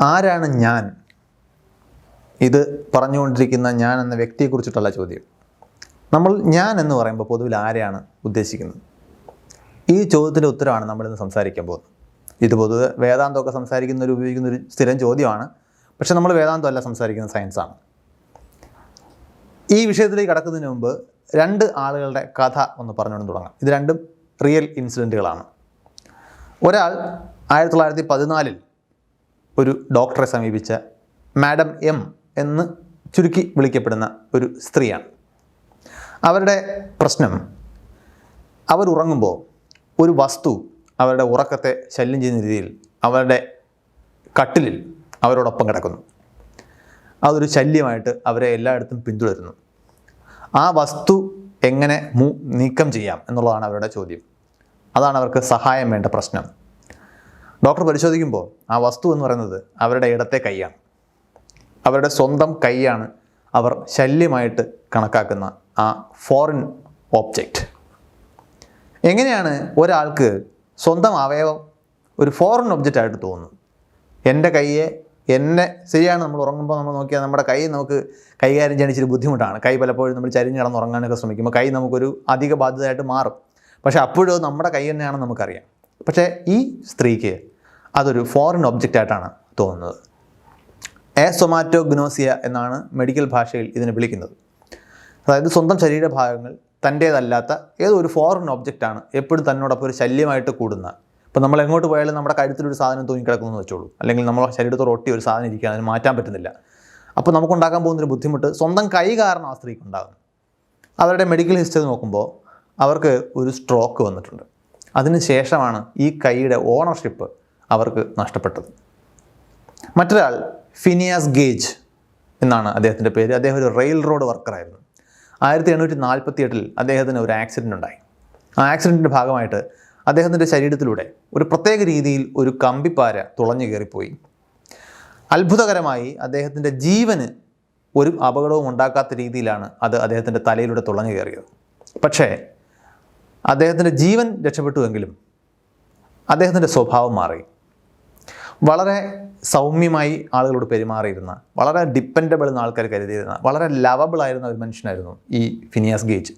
ആരാണ് ഞാൻ? ഇത് പറഞ്ഞുകൊണ്ടിരിക്കുന്ന ഞാൻ എന്ന വ്യക്തിയെക്കുറിച്ചിട്ടുള്ള ചോദ്യം. നമ്മൾ ഞാൻ എന്ന് പറയുമ്പോൾ പൊതുവിൽ ആരെയാണ് ഉദ്ദേശിക്കുന്നത്? ഈ ചോദ്യത്തിന്റെ ഉത്തരമാണ് നമ്മളിന്ന് സംസാരിക്കാൻ പോകുന്നത്. ഇത് പൊതുവെ വേദാന്തമൊക്കെ സംസാരിക്കുന്നവർ ഉപയോഗിക്കുന്ന ഒരു സ്ഥിരം ചോദ്യമാണ്. പക്ഷെ നമ്മൾ വേദാന്തമല്ല സംസാരിക്കുന്ന സയൻസാണ്. ഈ വിഷയത്തിലേക്ക് കടക്കുന്നതിന് മുമ്പ് രണ്ട് ആളുകളുടെ കഥ ഒന്ന് പറഞ്ഞുകൊണ്ട് തുടങ്ങാം. ഇത് രണ്ടും റിയൽ ഇൻസിഡന്റുകളാണ്. ഒരാൾ ആയിരത്തി തൊള്ളായിരത്തി പതിനാലിൽ ഒരു ഡോക്ടറെ സമീപിച്ച മാഡം എം എന്ന് ചുരുക്കി വിളിക്കപ്പെടുന്ന ഒരു സ്ത്രീയാണ്. അവരുടെ പ്രശ്നം അവരുറങ്ങുമ്പോൾ ഒരു വസ്തു അവരുടെ ഉറക്കത്തെ ശല്യം ചെയ്യുന്ന രീതിയിൽ അവരുടെ കട്ടിലിൽ അവരോടൊപ്പം കിടക്കുന്നു. അതൊരു ശല്യമായിട്ട് അവരെ എല്ലായിടത്തും പിന്തുടരുന്നു. ആ വസ്തു എങ്ങനെ നീക്കം ചെയ്യാം എന്നുള്ളതാണ് അവരുടെ ചോദ്യം. അതാണ് അവർക്ക് സഹായം വേണ്ട പ്രശ്നം. ഡോക്ടർ പരിശോധിക്കുമ്പോൾ ആ വസ്തു എന്ന് പറയുന്നത് അവരുടെ ഇടത്തെ കൈയാണ്. അവരുടെ സ്വന്തം കൈയാണ് അവർ ശല്യമായിട്ട് കണക്കാക്കുന്ന ആ ഫോറിൻ ഓബ്ജക്റ്റ് എങ്ങനെയാണ് ഒരാൾക്ക് സ്വന്തം അവയവം ഒരു ഫോറിൻ ഒബ്ജക്റ്റ് ആയിട്ട് തോന്നുന്നത്? എന്റെ കൈയെ എന്നെ ശരിയാണ് നമ്മൾ ഉറങ്ങുമ്പോൾ നമ്മൾ നോക്കിയാൽ നമ്മുടെ കൈ നമുക്ക് കൈകാര്യം ചെയ്യാൻ ഇച്ചിരി ബുദ്ധിമുട്ടാണ്. കൈ പലപ്പോഴും നമ്മൾ ചരിഞ്ഞ് കിടന്ന് ഉറങ്ങാനൊക്കെ ശ്രമിക്കുമ്പോൾ കൈ നമുക്കൊരു അധിക ബാധ്യതയായിട്ട് മാറും. പക്ഷേ അപ്പോഴും നമ്മുടെ കൈ തന്നെയാണെന്ന് നമുക്കറിയാം. പക്ഷേ ഈ സ്ത്രീക്ക് അതൊരു ഫോറിൻ ഒബ്ജക്റ്റ് ആയിട്ടാണ് തോന്നുന്നത്. എ സൊമാറ്റോഗ്നോസിയ എന്നാണ് മെഡിക്കൽ ഭാഷയിൽ ഇതിനെ വിളിക്കുന്നത്. അതായത് സ്വന്തം ശരീരഭാഗങ്ങൾ തന്റേതല്ലാത്ത ഏതോ ഒരു ഫോറിൻ ഒബ്ജക്റ്റാണ് എപ്പോഴും തന്നോടൊപ്പം ഒരു ശല്യമായിട്ട് കൂടുന്ന ഇപ്പോൾ നമ്മൾ എങ്ങോട്ട് പോയാലും നമ്മുടെ കഴുത്തിലൊരു സാധനം തൂങ്ങിക്കിടക്കുന്നു എന്ന് വെച്ചോളൂ. അല്ലെങ്കിൽ നമ്മളെ ശരീരത്തോട് ഒട്ടി ഒരു സാധനം ഇരിക്കുക അതിന് മാറ്റാൻ പറ്റുന്നില്ല. അപ്പോൾ നമുക്കുണ്ടാക്കാൻ പോകുന്നൊരു ബുദ്ധിമുട്ട് സ്വന്തം കൈ കാരണം ആ സ്ത്രീക്ക് ഉണ്ടാകും അവരുടെ മെഡിക്കൽ ഹിസ്റ്ററി നോക്കുമ്പോൾ അവർക്ക് ഒരു സ്ട്രോക്ക് വന്നിട്ടുണ്ട്. അതിന് ശേഷമാണ് ഈ കൈയുടെ ഓണർഷിപ്പ് അവർക്ക് നഷ്ടപ്പെട്ടത്. മറ്റൊരാൾ ഫിനിയാസ് ഗേജ് എന്നാണ് അദ്ദേഹത്തിന്റെ പേര്. അദ്ദേഹം ഒരു റെയിൽ റോഡ് വർക്കറായിരുന്നു. ആയിരത്തി എണ്ണൂറ്റി നാൽപ്പത്തി എട്ടിൽ അദ്ദേഹത്തിന് ഒരു ആക്സിഡന്റ് ഉണ്ടായി. ആ ആക്സിഡന്റിന്റെ ഭാഗമായിട്ട് അദ്ദേഹത്തിന്റെ ശരീരത്തിലൂടെ ഒരു പ്രത്യേക രീതിയിൽ ഒരു കമ്പിപ്പാര തുളഞ്ഞു കയറിപ്പോയി. അത്ഭുതകരമായി അദ്ദേഹത്തിന്റെ ജീവന് ഒരു അപകടവും ഉണ്ടാക്കാത്ത രീതിയിലാണ് അത് അദ്ദേഹത്തിന്റെ തലയിലൂടെ തുളഞ്ഞു കയറിയത്. പക്ഷേ അദ്ദേഹത്തിന്റെ ജീവൻ രക്ഷപ്പെട്ടുവെങ്കിലും അദ്ദേഹത്തിന്റെ സ്വഭാവം മാറി. വളരെ സൗമ്യമായി ആളുകളോട് പെരുമാറിയിരുന്ന വളരെ ഡിപ്പെൻഡബിൾ എന്ന ആൾക്കാർ കരുതിയിരുന്ന വളരെ ലവബിൾ ആയിരുന്ന ഒരു മനുഷ്യനായിരുന്നു ഈ ഫിനിയാസ് ഗേജ്.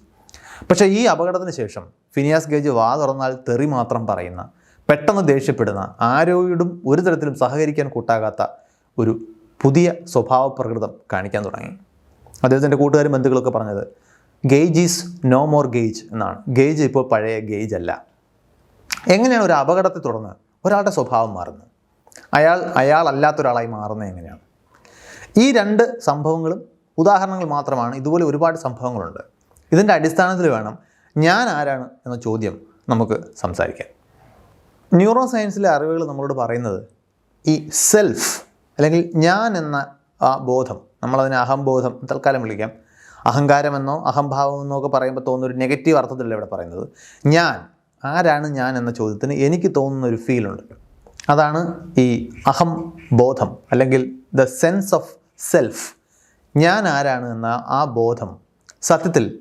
പക്ഷേ ഈ അപകടത്തിന് ശേഷം ഫിനിയാസ് ഗേജ് വാ തുറന്നാൽ തെറി മാത്രം പറയുന്ന പെട്ടെന്ന് ദേഷ്യപ്പെടുന്ന ആരോടും ഒരു തരത്തിലും സഹകരിക്കാൻ കൂട്ടാകാത്ത ഒരു പുതിയ സ്വഭാവ പ്രകൃതം കാണിക്കാൻ തുടങ്ങി. അദ്ദേഹത്തിന്റെ കൂട്ടുകാരും ബന്ധുക്കളൊക്കെ പറഞ്ഞത് gauge is no more gauge എന്നാണ്. ഗേജ് ഇപ്പോൾ പഴയ ഗേജ് അല്ല. എങ്ങനെയാണ് ഒരു അപകടത്തെ തുടർന്ന് ഒരാളുടെ സ്വഭാവം മാറുന്നത്? അയാൾ അയാളല്ലാത്ത ഒരാളായി മാറുന്നത് എങ്ങനെയാണ്? ഈ രണ്ട് സംഭവങ്ങളും ഉദാഹരണങ്ങൾ മാത്രമാണ്. ഇതുപോലെ ഒരുപാട് സംഭവങ്ങളുണ്ട്. ഇതിന്റെ അടിസ്ഥാനത്തിൽ വേണം ഞാൻ ആരാണ് എന്ന ചോദ്യം നമുക്ക് സംസാരിക്കാം. ന്യൂറോ സയൻസിലെ അറിവുകൾ നമ്മളോട് പറയുന്നത് ഈ സെൽഫ് അല്ലെങ്കിൽ ഞാൻ എന്ന ആ ബോധം നമ്മളതിനെ അഹംബോധം തൽക്കാലം വിളിക്കാം. അഹങ്കാരമെന്നോ അഹംഭാവമെന്നോ ഒക്കെ പറയുമ്പോൾ തോന്നുന്ന ഒരു നെഗറ്റീവ് അർത്ഥത്തിലല്ല ഇവിടെ പറയുന്നത്. ഞാൻ ആരാണ് ഞാൻ എന്ന ചോദ്യത്തിന് എനിക്ക് തോന്നുന്ന ഒരു ഫീലുണ്ട് അതാണ് ഈ അഹം ബോധം അല്ലെങ്കിൽ ദ സെൻസ് ഓഫ് സെൽഫ് ഞാൻ ആരാണ് എന്ന ആ ബോധം സത്യത്തിൽ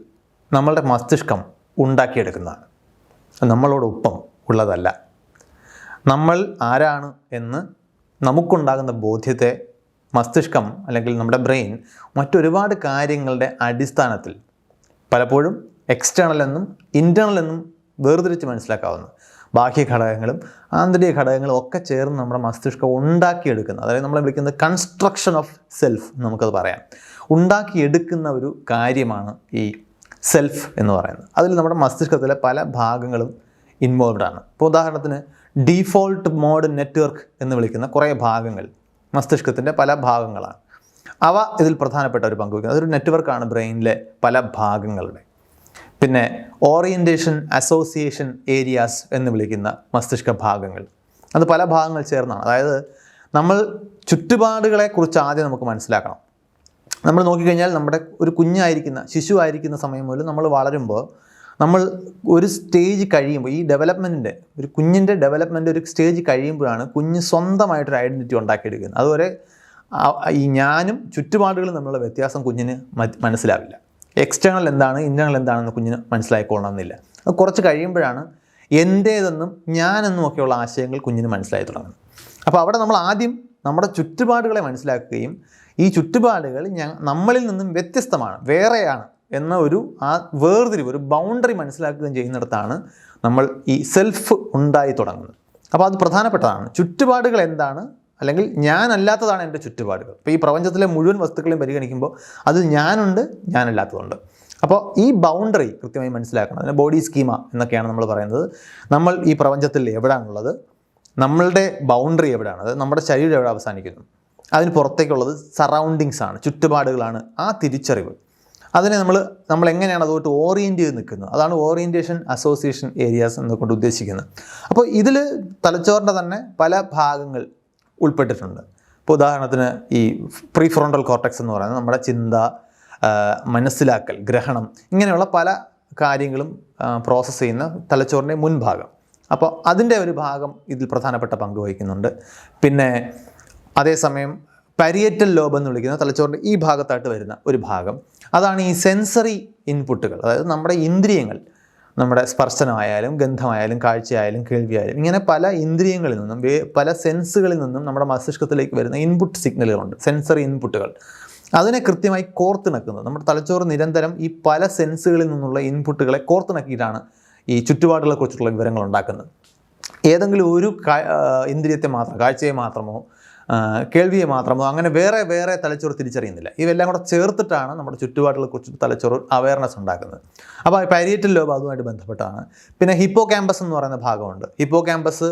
നമ്മളുടെ മസ്തിഷ്കം ഉണ്ടാക്കിയെടുക്കുന്നതാണ്. നമ്മളോടൊപ്പം ഉള്ളതല്ല. നമ്മൾ ആരാണ് എന്ന് നമുക്കുണ്ടാകുന്ന ബോധ്യത്തെ മസ്തിഷ്കം അല്ലെങ്കിൽ നമ്മുടെ ബ്രെയിൻ മറ്റൊരുപാട് കാര്യങ്ങളുടെ അടിസ്ഥാനത്തിൽ പലപ്പോഴും എക്സ്റ്റേണൽ എന്നും ഇന്റേണൽ എന്നും വേർതിരിച്ച് മനസ്സിലാക്കാവുന്ന. ബാഹ്യ ഘടകങ്ങളും ആന്തരിക ഘടകങ്ങളും ഒക്കെ ചേർന്ന് നമ്മുടെ മസ്തിഷ്കം ഉണ്ടാക്കിയെടുക്കുന്ന അതായത് നമ്മളെ വിളിക്കുന്നത് കൺസ്ട്രക്ഷൻ ഓഫ് സെൽഫ് നമുക്കത് പറയാം. ഉണ്ടാക്കിയെടുക്കുന്ന ഒരു കാര്യമാണ് ഈ സെൽഫ് എന്ന് പറയുന്നത്. അതിൽ നമ്മുടെ മസ്തിഷ്കത്തിലെ പല ഭാഗങ്ങളും ഇൻവോൾവ്ഡ് ആണ്. ഇപ്പോൾ ഉദാഹരണത്തിന് ഡീഫോൾട്ട് മോഡ് നെറ്റ്വർക്ക് എന്ന് വിളിക്കുന്ന കുറേ ഭാഗങ്ങൾ മസ്തിഷ്കത്തിന്റെ പല ഭാഗങ്ങളാണ്. അവ ഇതിൽ പ്രധാനപ്പെട്ട ഒരു പങ്ക് വയ്ക്കുന്നത് അതൊരു നെറ്റ്വർക്കാണ് ബ്രെയിനിലെ പല ഭാഗങ്ങളുടെ. പിന്നെ ഓറിയന്റേഷൻ അസോസിയേഷൻ ഏരിയാസ് എന്ന് വിളിക്കുന്ന മസ്തിഷ്ക ഭാഗങ്ങൾ. അത് പല ഭാഗങ്ങൾ ചേർന്നാണ്. അതായത് നമ്മൾ ചുറ്റുപാടുകളെ കുറിച്ച് ആദ്യം നമുക്ക് മനസ്സിലാക്കണം. നമ്മൾ നോക്കിക്കഴിഞ്ഞാൽ നമ്മുടെ ഒരു കുഞ്ഞായിരിക്കുന്ന ശിശു ആയിരിക്കുന്ന സമയം മുതൽ നമ്മൾ വളരുമ്പോൾ നമ്മൾ ഒരു സ്റ്റേജ് കഴിയുമ്പോൾ ഈ ഡെവലപ്മെന്റിന്റെ ഒരു കുഞ്ഞിന്റെ ഡെവലപ്മെന്റ് ഒരു സ്റ്റേജ് കഴിയുമ്പോഴാണ് കുഞ്ഞ് സ്വന്തമായിട്ടൊരു ഐഡന്റിറ്റി ഉണ്ടാക്കിയെടുക്കുന്നത്. അതുവരെ ഈ ഞാനും ചുറ്റുപാടുകളും തമ്മിലുള്ള വ്യത്യാസം കുഞ്ഞിന് മനസ്സിലാവില്ല. എക്സ്റ്റേണൽ എന്താണ് ഇന്റേണൽ എന്താണെന്ന് കുഞ്ഞിന് മനസ്സിലായിക്കൊള്ളണമെന്നില്ല. അത് കുറച്ച് കഴിയുമ്പോഴാണ് എന്റേതെന്നും ഞാനെന്നും ഒക്കെയുള്ള ആശയങ്ങൾ കുഞ്ഞിന് മനസ്സിലായി തുടങ്ങുന്നത്. അപ്പോൾ അവിടെ നമ്മൾ ആദ്യം നമ്മുടെ ചുറ്റുപാടുകളെ മനസ്സിലാക്കുകയും ഈ ചുറ്റുപാടുകൾ നമ്മളിൽ നിന്നും വ്യത്യസ്തമാണ് വേറെയാണ് എന്ന ഒരു ആ വേർതിരിവ് ഒരു ബൗണ്ടറി മനസ്സിലാക്കുകയും ചെയ്യുന്നിടത്താണ് നമ്മൾ ഈ സെൽഫ് ഉണ്ടായി തുടങ്ങുന്നത്. അപ്പോൾ അത് പ്രധാനപ്പെട്ടതാണ്. ചുറ്റുപാടുകൾ എന്താണ് അല്ലെങ്കിൽ ഞാനല്ലാത്തതാണ് എന്റെ ചുറ്റുപാടുകൾ. ഇപ്പോൾ ഈ പ്രപഞ്ചത്തിലെ മുഴുവൻ വസ്തുക്കളെയും പരിഗണിക്കുമ്പോൾ അത് ഞാനുണ്ട് ഞാനല്ലാത്തതുണ്ട്. അപ്പോൾ ഈ ബൗണ്ടറി കൃത്യമായി മനസ്സിലാക്കണം. അതിന് ബോഡി സ്കീമ എന്നൊക്കെയാണ് നമ്മൾ പറയുന്നത്. നമ്മൾ ഈ പ്രപഞ്ചത്തിൽ എവിടെയാണുള്ളത് നമ്മളുടെ ബൗണ്ടറി എവിടെയാണ് അത് നമ്മുടെ ശരീരം എവിടെ അവസാനിക്കുന്നു? അതിന് പുറത്തേക്കുള്ളത് സറൗണ്ടിങ്സ് ആണ് ചുറ്റുപാടുകളാണ്. ആ തിരിച്ചറിവ്. അതിനെ നമ്മൾ നമ്മൾ എങ്ങനെയാണ് അതുകൊണ്ട് ഓറിയന്റ് ചെയ്ത് നിൽക്കുന്നത്? അതാണ് ഓറിയന്റേഷൻ അസോസിയേഷൻ ഏരിയാസ് എന്നതുകൊണ്ട് ഉദ്ദേശിക്കുന്നത്. അപ്പോൾ ഇതിൽ തലച്ചോറിന്റെ തന്നെ പല ഭാഗങ്ങൾ ഉൾപ്പെട്ടിട്ടുണ്ട്. ഇപ്പോൾ ഉദാഹരണത്തിന് ഈ പ്രീ ഫ്രോണ്ടൽ കോർട്ടക്സ് എന്ന് പറയുന്നത് നമ്മുടെ ചിന്ത മനസ്സിലാക്കൽ ഗ്രഹണം ഇങ്ങനെയുള്ള പല കാര്യങ്ങളും പ്രോസസ്സ് ചെയ്യുന്ന തലച്ചോറിന്റെ മുൻഭാഗം. അപ്പോൾ അതിന്റെ ഒരു ഭാഗം ഇതിൽ പ്രധാനപ്പെട്ട പങ്ക് വഹിക്കുന്നുണ്ട്. പിന്നെ അതേസമയം പരിയേറ്റൽ ലോബ് എന്ന് വിളിക്കുന്ന തലച്ചോറിന്റെ ഈ ഭാഗത്തായിട്ട് വരുന്ന ഒരു ഭാഗം. അതാണ് ഈ സെൻസറി ഇൻപുട്ടുകൾ അതായത് നമ്മുടെ ഇന്ദ്രിയങ്ങൾ നമ്മുടെ സ്പർശനമായാലും ഗന്ധമായാലും കാഴ്ചയായാലും കേൾവിയായാലും ഇങ്ങനെ പല ഇന്ദ്രിയങ്ങളിൽ നിന്നും പല സെൻസുകളിൽ നിന്നും നമ്മുടെ മസ്തിഷ്കത്തിലേക്ക് വരുന്ന ഇൻപുട്ട് സിഗ്നലുകളുണ്ട് സെൻസറി ഇൻപുട്ടുകൾ അതിനെ കൃത്യമായി കോർത്തിണക്കുന്നത് നമ്മുടെ തലച്ചോറ് നിരന്തരം ഈ പല സെൻസുകളിൽ നിന്നുള്ള ഇൻപുട്ടുകളെ കോർത്തിണക്കിയിട്ടാണ് ഈ ചുറ്റുപാടുകളെക്കുറിച്ചുള്ള വിവരങ്ങൾ ഉണ്ടാക്കുന്നത്. ഏതെങ്കിലും ഒരു ഇന്ദ്രിയത്തെ മാത്രം കാഴ്ചയെ മാത്രമോ കേൾവിയെ മാത്രമോ അങ്ങനെ വേറെ വേറെ തലച്ചോറ് തിരിച്ചറിയുന്നില്ല. ഇവയെല്ലാം കൂടെ ചേർത്തിട്ടാണ് നമ്മുടെ ചുറ്റുപാടുകളെ കുറിച്ച് തലച്ചോറ് അവയർനെസ് ഉണ്ടാക്കുന്നത്. അപ്പോൾ പൈരിയറ്റൽ ലോബ് അതുമായിട്ട് ബന്ധപ്പെട്ടാണ്. പിന്നെ ഹിപ്പോ ക്യാമ്പസ് എന്ന് പറയുന്ന ഭാഗമുണ്ട്. ഹിപ്പോ ക്യാമ്പസ്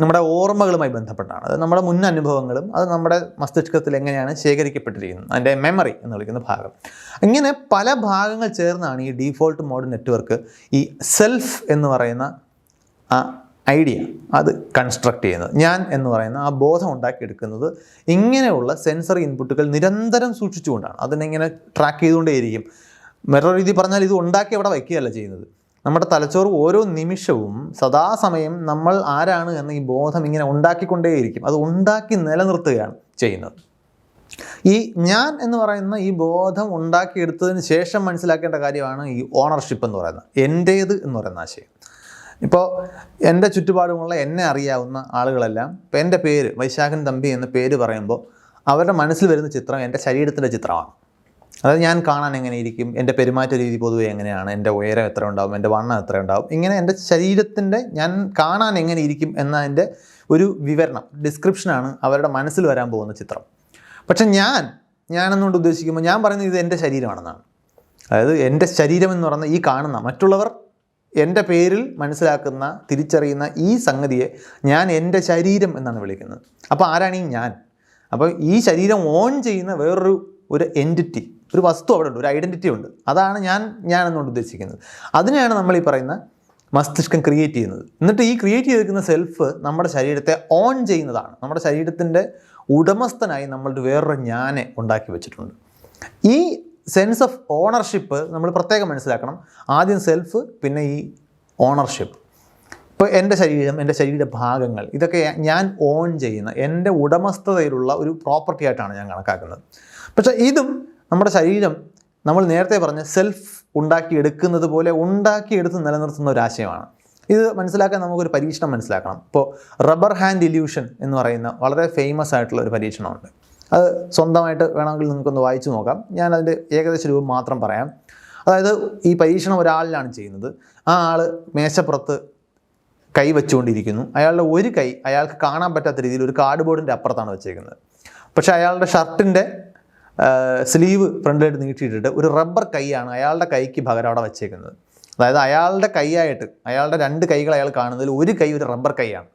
നമ്മുടെ ഓർമ്മകളുമായി ബന്ധപ്പെട്ടാണ്. അത് നമ്മുടെ മുൻ അനുഭവങ്ങളും അത് നമ്മുടെ മസ്തിഷ്കത്തിൽ എങ്ങനെയാണ് ശേഖരിക്കപ്പെട്ടിരിക്കുന്നത് അതിന്റെ മെമ്മറി എന്ന് വിളിക്കുന്ന ഭാഗം. ഇങ്ങനെ പല ഭാഗങ്ങൾ ചേർന്നാണ് ഈ ഡീഫോൾട്ട് മോഡ് നെറ്റ്വർക്ക് ഈ സെൽഫ് എന്ന് പറയുന്ന ഐഡിയ. അത് കൺസ്ട്രക്ട് ചെയ്യുന്നത്. ഞാൻ എന്ന് പറയുന്ന ആ ബോധം ഉണ്ടാക്കിയെടുക്കുന്നത് ഇങ്ങനെയുള്ള സെൻസറി ഇൻപുട്ടുകൾ നിരന്തരം സൂക്ഷിച്ചുകൊണ്ടാണ്. അതിനെങ്ങനെ ട്രാക്ക് ചെയ്തുകൊണ്ടേയിരിക്കും. മറ്റൊരു രീതി പറഞ്ഞാൽ ഇത് ഉണ്ടാക്കി അവിടെ വയ്ക്കുകയല്ല ചെയ്യുന്നത്. നമ്മുടെ തലച്ചോറ് ഓരോ നിമിഷവും സദാസമയം നമ്മൾ ആരാണ് എന്ന ഈ ബോധം ഇങ്ങനെ ഉണ്ടാക്കിക്കൊണ്ടേയിരിക്കും. അത് ഉണ്ടാക്കി നിലനിർത്തുകയാണ് ചെയ്യുന്നത്. ഈ ഞാൻ എന്ന് പറയുന്ന ഈ ബോധം ഉണ്ടാക്കിയെടുത്തതിന് ശേഷം മനസ്സിലാക്കേണ്ട കാര്യമാണ് ഈ ഓണർഷിപ്പ് എന്ന് പറയുന്നത്. എന്റേത് എന്ന് പറയുന്ന ആശയം. ഇപ്പോൾ എന്റെ ചുറ്റുപാടുമുള്ള എന്നെ അറിയാവുന്ന ആളുകളെല്ലാം ഇപ്പം എന്റെ പേര് വൈശാഖൻ തമ്പി എന്ന പേര് പറയുമ്പോൾ അവരുടെ മനസ്സിൽ വരുന്ന ചിത്രം എന്റെ ശരീരത്തിന്റെ ചിത്രമാണ്. അതായത് ഞാൻ കാണാൻ എങ്ങനെ ഇരിക്കും എന്റെ പെരുമാറ്റ രീതി പൊതുവെ എങ്ങനെയാണ് എന്റെ ഉയരം എത്ര ഉണ്ടാവും എന്റെ വണ്ണം എത്ര ഉണ്ടാവും ഇങ്ങനെ എന്റെ ശരീരത്തിന്റെ ഞാൻ കാണാൻ എങ്ങനെ ഇരിക്കും എന്നതിന്റെ ഒരു വിവരണം ഡിസ്ക്രിപ്ഷനാണ് അവരുടെ മനസ്സിൽ വരാൻ പോകുന്ന ചിത്രം. പക്ഷെ ഞാൻ ഞാനെന്നുകൊണ്ട് ഉദ്ദേശിക്കുമ്പോൾ ഞാൻ പറയുന്നത് ഇത് എന്റെ ശരീരമാണെന്നാണ്. അതായത് എന്റെ ശരീരം എന്ന് പറയുന്ന ഈ കാണുന്ന മറ്റുള്ളവർ എന്റെ പേരിൽ മനസ്സിലാക്കുന്ന തിരിച്ചറിയുന്ന ഈ സംഗതിയെ ഞാൻ എന്റെ ശരീരം എന്നാണ് വിളിക്കുന്നത്. അപ്പോൾ ആരാണ് ഈ ഞാൻ? അപ്പോൾ ഈ ശരീരം ഓൺ ചെയ്യുന്ന വേറൊരു ഒരു എന്റിറ്റി ഒരു വസ്തു അവിടെ ഉണ്ട് ഒരു ഐഡന്റിറ്റി ഉണ്ട്. അതാണ് ഞാൻ ഞാൻ എന്നുകൊണ്ട് ഉദ്ദേശിക്കുന്നത്. അതിനെയാണ് നമ്മൾ ഈ പറയുന്ന മസ്തിഷ്കം ക്രിയേറ്റ് ചെയ്യുന്നത്. എന്നിട്ട് ഈ ക്രിയേറ്റ് ചെയ്തിരിക്കുന്ന സെൽഫ് നമ്മുടെ ശരീരത്തെ ഓൺ ചെയ്യുന്നതാണ്. നമ്മുടെ ശരീരത്തിന്റെ ഉടമസ്ഥനായി നമ്മളുടെ വേറൊരു ഞാനെ ഉണ്ടാക്കി വെച്ചിട്ടുണ്ട്. ഈ സെൻസ് ഓഫ് ഓണർഷിപ്പ് നമ്മൾ പ്രത്യേകം മനസ്സിലാക്കണം. ആദ്യം സെൽഫ് പിന്നെ ഈ ഓണർഷിപ്പ് ഇപ്പോൾ എന്റെ ശരീരം എന്റെ ശരീര ഭാഗങ്ങൾ ഇതൊക്കെ ഞാൻ ഓൺ ചെയ്യുന്ന എന്റെ ഉടമസ്ഥതയിലുള്ള ഒരു പ്രോപ്പർട്ടി ആയിട്ടാണ് ഞാൻ കണക്കാക്കുന്നത്. പക്ഷേ ഇതും നമ്മുടെ ശരീരം നമ്മൾ നേരത്തെ പറഞ്ഞ സെൽഫ് ഉണ്ടാക്കിയെടുക്കുന്നത് പോലെ ഉണ്ടാക്കിയെടുത്ത് നിലനിർത്തുന്ന ഒരു ആശയമാണ്. ഇത് മനസ്സിലാക്കാൻ നമുക്കൊരു പരീക്ഷണം മനസ്സിലാക്കണം. ഇപ്പോൾ റബ്ബർ ഹാൻഡ് ഇല്യൂഷൻ എന്ന് പറയുന്ന വളരെ ഫേമസ് ആയിട്ടുള്ള ഒരു പരീക്ഷണമുണ്ട്. അത് സ്വന്തമായിട്ട് വേണമെങ്കിൽ നിങ്ങൾക്കൊന്ന് വായിച്ചു നോക്കാം. ഞാൻ അതിന്റെ ഏകദേശ രൂപം മാത്രം പറയാം. അതായത് ഈ പരീക്ഷണം ഒരാളിലാണ് ചെയ്യുന്നത്. ആ ആൾ മേശപ്പുറത്ത് കൈ വെച്ചുകൊണ്ടിരിക്കുന്നു. അയാളുടെ ഒരു കൈ അയാൾക്ക് കാണാൻ പറ്റാത്ത രീതിയിൽ ഒരു കാർഡ് ബോർഡിന്റെ അപ്പുറത്താണ് വെച്ചേക്കുന്നത്. പക്ഷേ അയാളുടെ ഷർട്ടിന്റെ സ്ലീവ് ഫ്രണ്ടിലായിട്ട് നീട്ടിയിട്ടിട്ട് ഒരു റബ്ബർ കൈയാണ് അയാളുടെ കൈക്ക് പകരം അവിടെ വെച്ചേക്കുന്നത്. അതായത് അയാളുടെ കൈയായിട്ട് അയാളുടെ രണ്ട് കൈകൾ അയാൾ കാണുന്നതിൽ ഒരു കൈ ഒരു റബ്ബർ കൈയാണ്.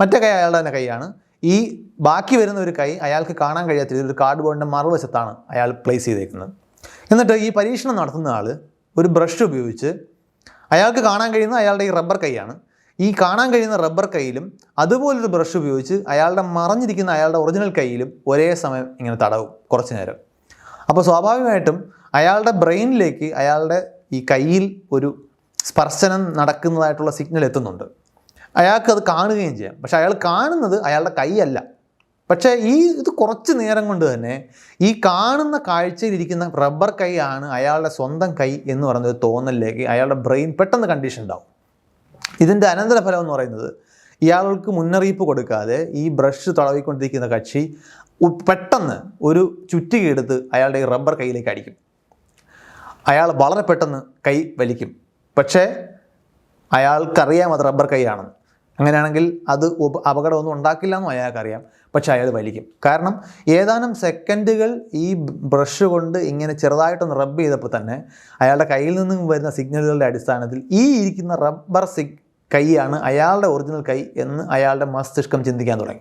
മറ്റേ കൈ അയാളുടെ തന്നെ കൈയാണ്. ഈ ബാക്കി വരുന്ന ഒരു കൈ അയാൾക്ക് കാണാൻ കഴിയാത്ത ഒരു കാർഡ് ബോർഡിന്റെ മറുവശത്താണ് അയാൾ പ്ലേസ് ചെയ്തേക്കുന്നത്. എന്നിട്ട് ഈ പരീക്ഷണം നടത്തുന്ന ആൾ ഒരു ബ്രഷ് ഉപയോഗിച്ച് അയാൾക്ക് കാണാൻ കഴിയുന്ന അയാളുടെ ഈ റബ്ബർ കൈയാണ്. ഈ കാണാൻ കഴിയുന്ന റബ്ബർ കൈയിലും അതുപോലൊരു ബ്രഷ് ഉപയോഗിച്ച് അയാളുടെ മറഞ്ഞിരിക്കുന്ന അയാളുടെ ഒറിജിനൽ കൈയിലും ഒരേ സമയം ഇങ്ങനെ തടവും കുറച്ച് നേരം. അപ്പോൾ സ്വാഭാവികമായിട്ടും അയാളുടെ ബ്രെയിനിലേക്ക് അയാളുടെ ഈ കയ്യിൽ ഒരു സ്പർശനം നടക്കുന്നതായിട്ടുള്ള സിഗ്നൽ എത്തുന്നുണ്ട്. അയാൾക്ക് അത് കാണുകയും ചെയ്യാം. പക്ഷെ അയാൾ കാണുന്നത് അയാളുടെ കൈയല്ല. പക്ഷേ ഈ ഇത് കുറച്ച് നേരം കൊണ്ട് തന്നെ ഈ കാണുന്ന കാഴ്ചയിലിരിക്കുന്ന റബ്ബർ കൈയാണ് അയാളുടെ സ്വന്തം കൈ എന്ന് പറയുന്ന ഒരു തോന്നലിലേക്ക് അയാളുടെ ബ്രെയിൻ പെട്ടെന്ന് കണ്ടീഷൻ ഉണ്ടാവും. ഇതിന്റെ അനന്തരഫലം എന്ന് പറയുന്നത് ഇയാൾക്ക് മുന്നറിയിപ്പ് കൊടുക്കാതെ ഈ ബ്രഷ് തടവിക്കൊണ്ടിരിക്കുന്ന കക്ഷി പെട്ടെന്ന് ഒരു ചുറ്റികെടുത്ത് അയാളുടെ ഈ റബ്ബർ കൈയിലേക്ക് അടിക്കും. അയാൾ വളരെ പെട്ടെന്ന് കൈ വലിക്കും. പക്ഷേ അയാൾക്കറിയാം അത് റബ്ബർ കൈയാണെന്ന്. അങ്ങനെയാണെങ്കിൽ അത് അപകടമൊന്നും ഉണ്ടാക്കില്ല എന്നും അയാൾക്കറിയാം. പക്ഷേ അയാൾ വലിക്കും. കാരണം ഏതാനും സെക്കൻഡുകൾ ഈ ബ്രഷ് കൊണ്ട് ഇങ്ങനെ ചെറുതായിട്ടൊന്ന് റബ്ബ് ചെയ്തപ്പോൾ തന്നെ അയാളുടെ കയ്യിൽ നിന്നും വരുന്ന സിഗ്നലുകളുടെ അടിസ്ഥാനത്തിൽ ഈ ഇരിക്കുന്ന റബ്ബർ സിഗ് കൈയാണ് അയാളുടെ ഒറിജിനൽ കൈ എന്ന് അയാളുടെ മസ്തിഷ്കം ചിന്തിക്കാൻ തുടങ്ങി.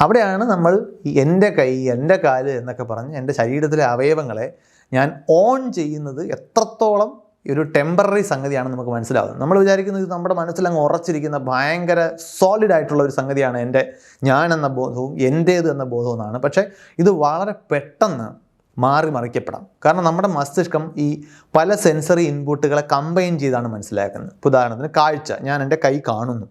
അവിടെയാണ് നമ്മൾ എന്റെ കൈ എന്റെ കാൽ എന്നൊക്കെ പറഞ്ഞ് എന്റെ ശരീരത്തിലെ അവയവങ്ങളെ ഞാൻ ഓൺ ചെയ്യുന്നത് എത്രത്തോളം ഒരു ടെമ്പററി സംഗതിയാണ് നമുക്ക് മനസ്സിലാവുന്നത്. നമ്മൾ വിചാരിക്കുന്നത് ഇത് നമ്മുടെ മനസ്സിലങ്ങ് ഉറച്ചിരിക്കുന്ന ഭയങ്കര സോളിഡ് ആയിട്ടുള്ള ഒരു സംഗതിയാണ് എന്റെ ഞാൻ എന്ന ബോധവും എന്റേത് എന്ന ബോധവും എന്നാണ്. പക്ഷേ ഇത് വളരെ പെട്ടെന്ന് മാറി മറിക്കപ്പെടാം. കാരണം നമ്മുടെ മസ്തിഷ്കം ഈ പല സെൻസറി ഇൻപുട്ടുകളെ കമ്പൈൻ ചെയ്താണ് മനസ്സിലാക്കുന്നത്. ഉദാഹരണത്തിന് കാഴ്ച. ഞാൻ എന്റെ കൈ കാണുന്നു.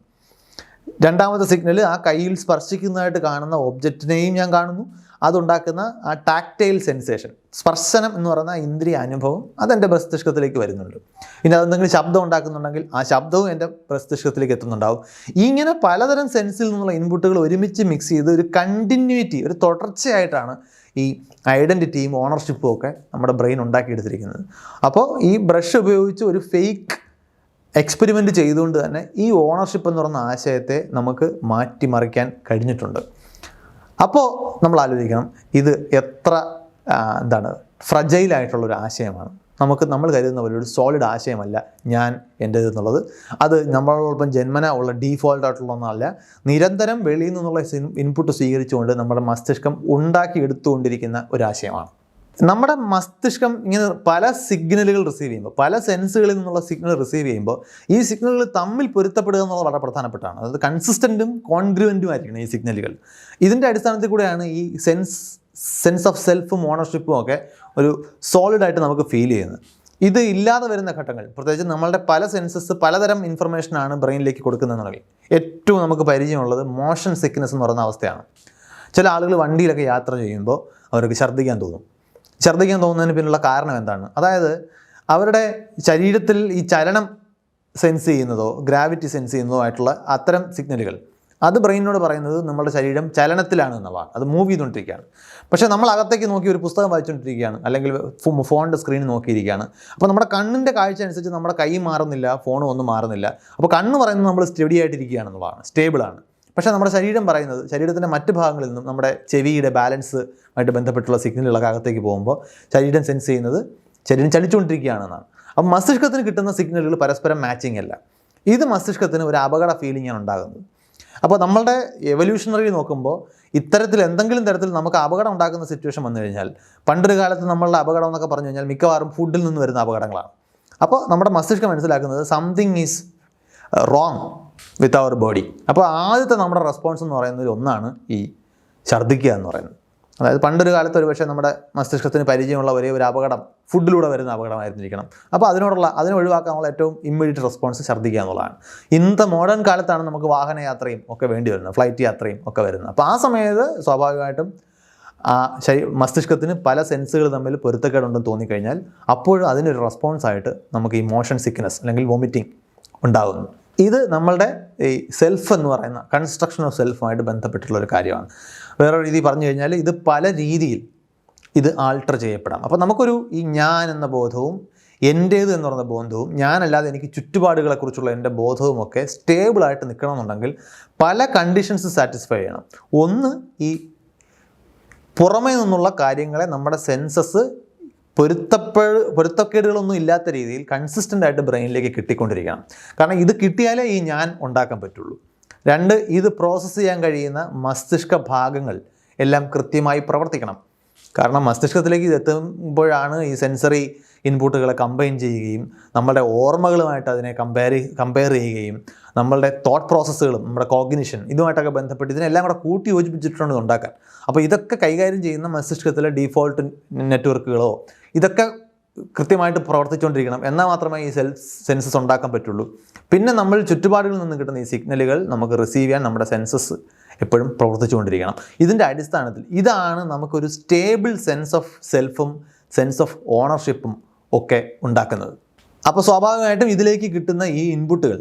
രണ്ടാമത്തെ സിഗ്നൽ ആ കയ്യിൽ സ്പർശിക്കുന്നതായിട്ട് കാണുന്ന ഒബ്ജക്റ്റിനെയും ഞാൻ കാണുന്നു. അതുണ്ടാക്കുന്ന ആ ടാക്റ്റൈൽ സെൻസേഷൻ സ്പർശനം എന്ന് പറയുന്ന ഇന്ദ്രിയ അനുഭവം അതെന്റെ മസ്തിഷ്കത്തിലേക്ക് വരുന്നുണ്ട്. പിന്നെ അതെന്തെങ്കിലും ശബ്ദം ഉണ്ടാക്കുന്നുണ്ടെങ്കിൽ ആ ശബ്ദവും എന്റെ പ്രസ്തിഷ്കത്തിലേക്ക് എത്തുന്നുണ്ടാവും. ഇങ്ങനെ പലതരം സെൻസിൽ നിന്നുള്ള ഇൻപുട്ടുകൾ ഒരുമിച്ച് മിക്സ് ചെയ്ത് ഒരു കണ്ടിന്യൂറ്റി ഒരു തുടർച്ചയായിട്ടാണ് ഈ ഐഡന്റിറ്റിയും ഓണർഷിപ്പും ഒക്കെ നമ്മുടെ ബ്രെയിൻ ഉണ്ടാക്കിയെടുത്തിരിക്കുന്നത്. അപ്പോൾ ഈ ബ്രഷ് ഉപയോഗിച്ച് ഒരു ഫേക്ക് എക്സ്പെരിമെന്റ് ചെയ്തുകൊണ്ട് തന്നെ ഈ ഓണർഷിപ്പ് എന്ന് പറയുന്ന ആശയത്തെ നമുക്ക് മാറ്റിമറിക്കാൻ കഴിഞ്ഞിട്ടുണ്ട്. അപ്പോൾ നമ്മൾ ആലോചിക്കണം ഇത് എത്ര എന്താണ് ഫ്രജൈലായിട്ടുള്ളൊരു ആശയമാണ്. നമുക്ക് നമ്മൾ കരുതുന്ന പോലെ ഒരു സോളിഡ് ആശയമല്ല ഞാൻ എന്റേത് എന്നുള്ളത്. അത് നമ്മളോടൊപ്പം ജന്മന ഉള്ള ഡീഫോൾട്ട് ആയിട്ടുള്ള ഒന്നല്ല. നിരന്തരം വെളിയിൽ നിന്നുള്ള ഇൻപുട്ട് സ്വീകരിച്ചുകൊണ്ട് നമ്മുടെ മസ്തിഷ്കം ഉണ്ടാക്കി എടുത്തുകൊണ്ടിരിക്കുന്ന ഒരു ആശയമാണ്. നമ്മുടെ മസ്തിഷ്കം ഇങ്ങനെ പല സിഗ്നലുകൾ റിസീവ് ചെയ്യുമ്പോൾ പല സെൻസുകളിൽ നിന്നുള്ള സിഗ്നൽ റിസീവ് ചെയ്യുമ്പോൾ ഈ സിഗ്നലുകൾ തമ്മിൽ പൊരുത്തപ്പെടുക എന്നുള്ളത് വളരെ പ്രധാനപ്പെട്ടാണ് അതായത് കൺസിസ്റ്റന്റും കോൺഗ്രുവന്റും ആയിരിക്കണം ഈ സിഗ്നലുകൾ ഇതിന്റെ അടിസ്ഥാനത്തിൽ കൂടെയാണ് ഈ സെൻസ് സെൻസ് ഓഫ് സെൽഫും ഓണർഷിപ്പും ഒക്കെ ഒരു സോളിഡായിട്ട് നമുക്ക് ഫീൽ ചെയ്യുന്നത്. ഇത് ഇല്ലാതെ വരുന്ന ഘട്ടങ്ങൾ പ്രത്യേകിച്ച് നമ്മളുടെ പല സെൻസസ് പലതരം ഇൻഫർമേഷനാണ് ബ്രെയിനിലേക്ക് കൊടുക്കുന്നതെന്നുണ്ടെങ്കിൽ ഏറ്റവും നമുക്ക് പരിചയമുള്ളത് മോഷൻ സിക്നെസ് എന്ന് പറയുന്ന അവസ്ഥയാണ്. ചില ആളുകൾ വണ്ടിയിലൊക്കെ യാത്ര ചെയ്യുമ്പോൾ അവർക്ക് ഛർദ്ദിക്കാൻ തോന്നും. ഛർദ്ദിക്കാൻ തോന്നുന്നതിന് പിന്നിലുള്ള കാരണം എന്താണ്? അതായത് അവരുടെ ശരീരത്തിൽ ഈ ചലനം സെൻസ് ചെയ്യുന്നതോ ഗ്രാവിറ്റി സെൻസ് ചെയ്യുന്നതോ ആയിട്ടുള്ള അത്തരം സിഗ്നലുകൾ അത് ബ്രെയിനിനോട് പറയുന്നത് നമ്മുടെ ശരീരം ചലനത്തിലാണ് എന്നുള്ളതാണ് അത് മൂവ് ചെയ്തുകൊണ്ടിരിക്കുകയാണ്. പക്ഷേ നമ്മൾ അകത്തേക്ക് നോക്കി ഒരു പുസ്തകം വായിച്ചുകൊണ്ടിരിക്കുകയാണ്. അല്ലെങ്കിൽ ഫോണിന്റെ സ്ക്രീൻ നോക്കിയിരിക്കുകയാണ്. അപ്പോൾ നമ്മുടെ കണ്ണിന്റെ കാഴ്ച അനുസരിച്ച് നമ്മുടെ കൈ മാറുന്നില്ല ഫോണും ഒന്നും മാറുന്നില്ല. അപ്പോൾ കണ്ണ് പറയുന്നത് നമ്മൾ സ്റ്റഡി ആയിട്ടിരിക്കുകയാണെന്നുള്ളതാണ് സ്റ്റേബിളാണ് പക്ഷേ നമ്മുടെ ശരീരം പറയുന്നത് ശരീരത്തിന്റെ മറ്റ് ഭാഗങ്ങളിൽ നിന്നും നമ്മുടെ ചെവിയുടെ ബാലൻസ് ആയിട്ട് ബന്ധപ്പെട്ടുള്ള സിഗ്നലുകളൊക്കെ അകത്തേക്ക് പോകുമ്പോൾ ശരീരം സെൻസ് ചെയ്യുന്നത് ശരീരം ചലിച്ചുകൊണ്ടിരിക്കുകയാണെന്നാണ്. അപ്പം മസ്തിഷ്കത്തിന് കിട്ടുന്ന സിഗ്നലുകൾ പരസ്പരം മാച്ചിങ് അല്ല. ഇത് മസ്തിഷ്കത്തിന് ഒരു അപകട ഫീലിംഗാണ് ഉണ്ടാകുന്നത്. അപ്പോൾ നമ്മളുടെ എവല്യൂഷണറി നോക്കുമ്പോൾ ഇത്തരത്തിൽ എന്തെങ്കിലും തരത്തിൽ നമുക്ക് അപകടം ഉണ്ടാക്കുന്ന സിറ്റുവേഷൻ വന്നു കഴിഞ്ഞാൽ പണ്ടൊരു കാലത്ത് നമ്മളുടെ അപകടം എന്നൊക്കെ പറഞ്ഞു കഴിഞ്ഞാൽ മിക്കവാറും ഫുഡിൽ നിന്ന് വരുന്ന അപകടങ്ങളാണ്. അപ്പോൾ നമ്മുടെ മസ്തിഷ്കം മനസ്സിലാക്കുന്നത് something is wrong with our body അപ്പോൾ ആദ്യത്തെ നമ്മുടെ റെസ്പോൺസ് എന്ന് പറയുന്നതിൽ ഒന്നാണ് ഈ ഛർദ്ദിക്കുക എന്ന് പറയുന്നത്. അതായത് പണ്ടൊരു കാലത്ത് ഒരു പക്ഷേ നമ്മുടെ മസ്തിഷ്കത്തിന് പരിചയമുള്ള ഒരേ ഒരു അപകടം ഫുഡിലൂടെ വരുന്ന അപകടമായിരുന്നിരിക്കണം. അപ്പോൾ അതിനോടുള്ള അതിനെ ഒഴിവാക്കാനുള്ള ഏറ്റവും ഇമ്മീഡിയറ്റ് റെസ്പോൺസ് ഛർദ്ദിക്കുക എന്നുള്ളതാണ്. ഇന്നത്തെ മോഡേൺ കാലത്താണ് നമുക്ക് വാഹന യാത്രയും ഒക്കെ വേണ്ടി വരുന്നത് ഫ്ലൈറ്റ് യാത്രയും ഒക്കെ വരുന്നത്. അപ്പോൾ ആ സമയത്ത് സ്വാഭാവികമായിട്ടും ആ ശരീ മസ്തിഷ്കത്തിന് പല സെൻസുകൾ തമ്മിൽ പൊരുത്തക്കേടുണ്ടെന്ന് തോന്നിക്കഴിഞ്ഞാൽ അപ്പോഴും അതിനൊരു റെസ്പോൺസായിട്ട് നമുക്ക് ഈ മോഷൻ സിക്നസ് അല്ലെങ്കിൽ വോമിറ്റിംഗ് ഉണ്ടാകുന്നു. ഇത് നമ്മളുടെ ഈ സെൽഫ് എന്ന് പറയുന്ന കൺസ്ട്രക്ഷൻ ഓഫ് സെൽഫുമായിട്ട് ബന്ധപ്പെട്ടിട്ടുള്ള ഒരു കാര്യമാണ്. വേറൊരു രീതി പറഞ്ഞു കഴിഞ്ഞാൽ ഇത് പല രീതിയിൽ ഇത് ആൾട്ടർ ചെയ്യപ്പെടാം. അപ്പോൾ നമുക്കൊരു ഈ ഞാൻ എന്ന ബോധവും എന്റേത് എന്ന് പറയുന്ന ബോധവും ഞാനല്ലാതെ എനിക്ക് ചുറ്റുപാടുകളെക്കുറിച്ചുള്ള എന്റെ ബോധവും ഒക്കെ സ്റ്റേബിളായിട്ട് നിൽക്കണമെന്നുണ്ടെങ്കിൽ പല കണ്ടീഷൻസ് സാറ്റിസ്ഫൈ ചെയ്യണം. ഒന്ന് ഈ പുറമേ നിന്നുള്ള കാര്യങ്ങളെ നമ്മുടെ സെൻസസ് പൊരുത്തപ്പെ പൊരുത്തക്കേടുകളൊന്നും ഇല്ലാത്ത രീതിയിൽ കൺസിസ്റ്റന്റ് ആയിട്ട് ബ്രെയിനിലേക്ക് കിട്ടിക്കൊണ്ടിരിക്കണം. കാരണം ഇത് കിട്ടിയാലേ ഈ ഞാൻ ഉണ്ടാക്കാൻ പറ്റുള്ളൂ. രണ്ട് ഇത് പ്രോസസ്സ് ചെയ്യാൻ കഴിയുന്ന മസ്തിഷ്ക ഭാഗങ്ങൾ എല്ലാം കൃത്യമായി പ്രവർത്തിക്കണം. കാരണം മസ്തിഷ്കത്തിലേക്ക് ഇത് എത്തുമ്പോഴാണ് ഈ സെൻസറി ഇൻപുട്ടുകളെ കമ്പൈൻ ചെയ്യുകയും നമ്മുടെ ഓർമ്മകളുമായിട്ട് അതിനെ കമ്പയർ കമ്പയർ ചെയ്യുകയും നമ്മളുടെ തോട്ട് പ്രോസസ്സുകളും നമ്മുടെ കോഗ്നിഷൻ ഇതുമായിട്ടൊക്കെ ബന്ധപ്പെട്ട് ഇതിനെല്ലാം കൂടെ കൂട്ടി യോജിപ്പിച്ചിട്ടുണ്ട് ഉണ്ടാക്കാൻ. അപ്പോൾ ഇതൊക്കെ കൈകാര്യം ചെയ്യുന്ന മസ്തിഷ്കത്തിലെ ഡീഫോൾട്ട് നെറ്റ്വർക്കുകളോ ഇതൊക്കെ കൃത്യമായിട്ട് പ്രവർത്തിച്ചുകൊണ്ടിരിക്കണം. എന്നാൽ മാത്രമേ ഈ സെൽഫ് സെൻസസ് ഉണ്ടാക്കാൻ പറ്റുള്ളൂ. പിന്നെ നമ്മൾ ചുറ്റുപാടുകളിൽ നിന്ന് കിട്ടുന്ന ഈ സിഗ്നലുകൾ നമുക്ക് റിസീവ് ചെയ്യാൻ നമ്മുടെ സെൻസസ് എപ്പോഴും പ്രവർത്തിച്ചുകൊണ്ടിരിക്കണം. ഇതിന്റെ അടിസ്ഥാനത്തിൽ ഇതാണ് നമുക്കൊരു സ്റ്റേബിൾ സെൻസ് ഓഫ് സെൽഫും സെൻസ് ഓഫ് ഓണർഷിപ്പും ഒക്കെ ഉണ്ടാക്കുന്നത്. അപ്പോൾ സ്വാഭാവികമായിട്ടും ഇതിലേക്ക് കിട്ടുന്ന ഈ ഇൻപുട്ടുകൾ